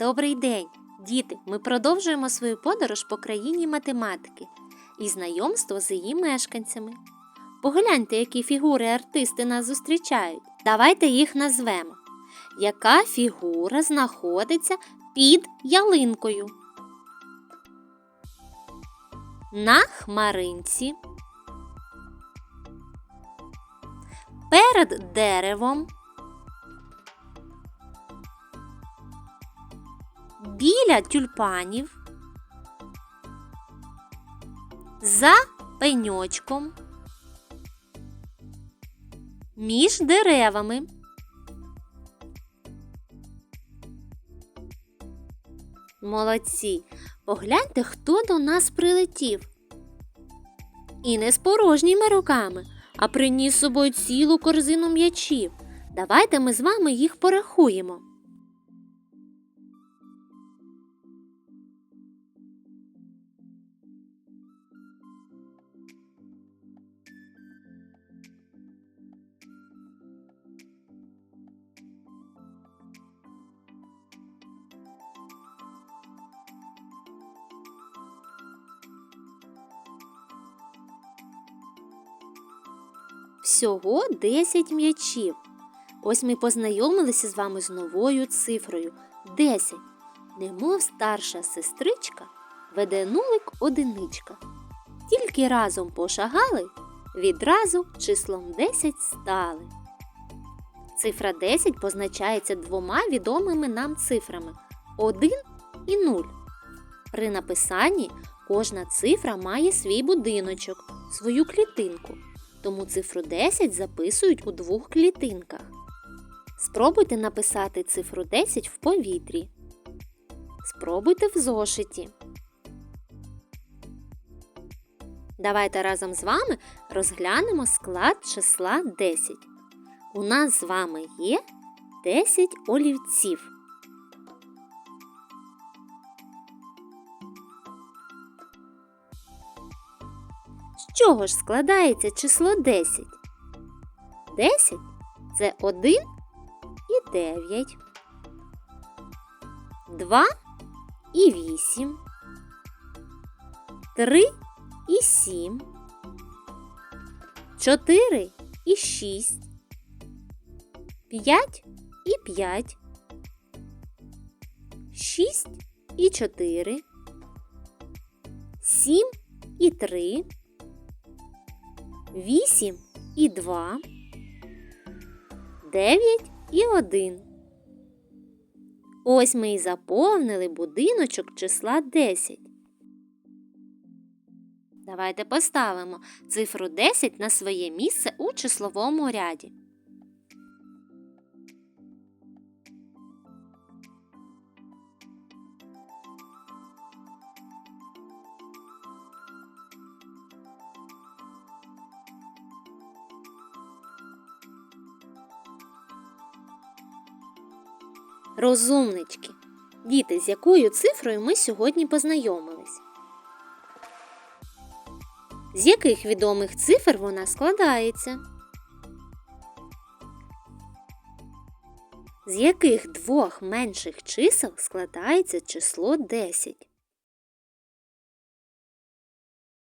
Добрий день, діти! Ми продовжуємо свою подорож по країні математики і знайомство з її мешканцями. Погляньте, які фігури артисти нас зустрічають. Давайте їх назвемо. Яка фігура знаходиться під ялинкою? На хмаринці. Перед деревом. Біля тюльпанів. За пеньочком. Між деревами. Молодці. Погляньте, хто до нас прилетів. І не з порожніми руками, а приніс з собою цілу корзину м'ячів. Давайте ми з вами їх порахуємо. Всього 10 м'ячів. Ось ми познайомилися з вами з новою цифрою 10. Немов старша сестричка веде нулик одиничка. Тільки разом пошагали, відразу числом 10 стали. Цифра 10 позначається двома відомими нам цифрами 1 і 0. При написанні кожна цифра має свій будиночок, свою клітинку тому цифру 10 записують у двох клітинках. Спробуйте написати цифру 10 в повітрі. Спробуйте в зошиті. Давайте разом з вами розглянемо склад числа 10. У нас з вами є 10 олівців. Чого ж складається число 10? 10 це 1 і 9, 2 і 8, 3 і 7, 4 і 6, 5 і 5, 6 і 4, 7 і 3, 8 і 2, 9 і 1. Ось ми і заповнили будиночок числа 10. Давайте поставимо цифру 10 на своє місце у числовому ряді. Розумнички. Діти, з якою цифрою ми сьогодні познайомились? З яких відомих цифр вона складається? З яких двох менших чисел складається число 10?